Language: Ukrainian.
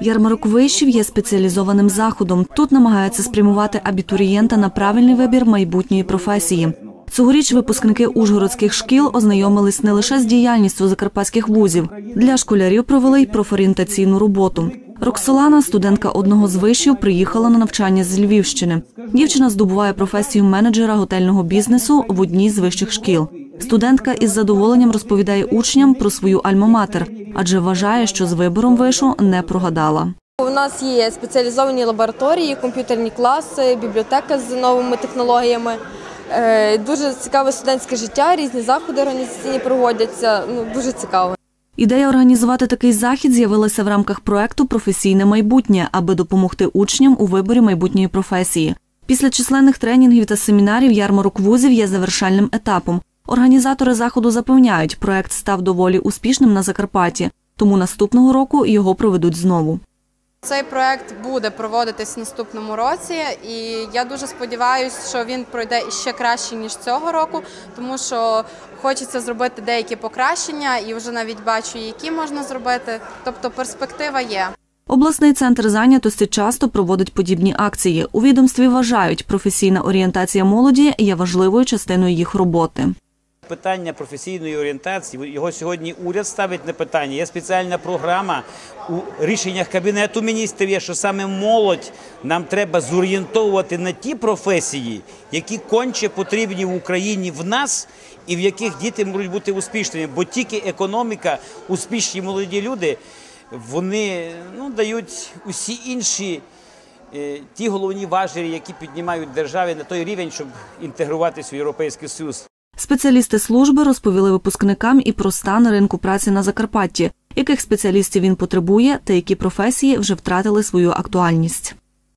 Ярмарок вишів є спеціалізованим заходом. Тут намагаються спрямувати абітурієнта на правильний вибір майбутньої професії. Цьогоріч випускники ужгородських шкіл ознайомились не лише з діяльністю закарпатських вузів. Для школярів провели й профорієнтаційну роботу. Роксолана, студентка одного з вишів, приїхала на навчання з Львівщини. Дівчина здобуває професію менеджера готельного бізнесу в одній з вищих шкіл. Студентка із задоволенням розповідає учням про свою альма-матер, адже вважає, що з вибором вишу не прогадала. У нас є спеціалізовані лабораторії, комп'ютерні класи, бібліотека з новими технологіями. Е, Дуже цікаве студентське життя, різні заходи організаційні проводяться. Ну дуже цікаво. Ідея організувати такий захід з'явилася в рамках проекту Професійне майбутнє, аби допомогти учням у виборі майбутньої професії. Після численних тренінгів та семінарів ярмарок вузів є завершальним етапом. Організатори заходу запевняють, проект став доволі успішним на Закарпатті, тому наступного року його проведуть знову. Цей проект буде проводитись в наступному році, і я дуже сподіваюся, що він пройде ще краще ніж цього року, тому що хочеться зробити деякі покращення, і вже навіть бачу, які можна зробити. Тобто перспектива є. Обласний центр зайнятості часто проводить подібні акції. У відомстві вважають, професійна орієнтація молоді є важливою частиною їх роботи. Питання професійної орієнтації його сьогодні уряд ставить на питання. Є спеціальна програма у рішеннях кабінету міністрів. Є що саме молодь нам треба зорієнтовувати на ті професії, які конче потрібні в Україні в нас, і в яких діти можуть бути успішними. Бо тільки економіка, успішні молоді люди, вони ну, дають усі інші. е, Ті головні важелі, які піднімають держави на той рівень, щоб інтегруватися в Європейський Союз. Спеціалісти служби розповіли випускникам і про стан ринку праці на Закарпатті, яких спеціалістів він потребує та які професії вже втратили свою актуальність.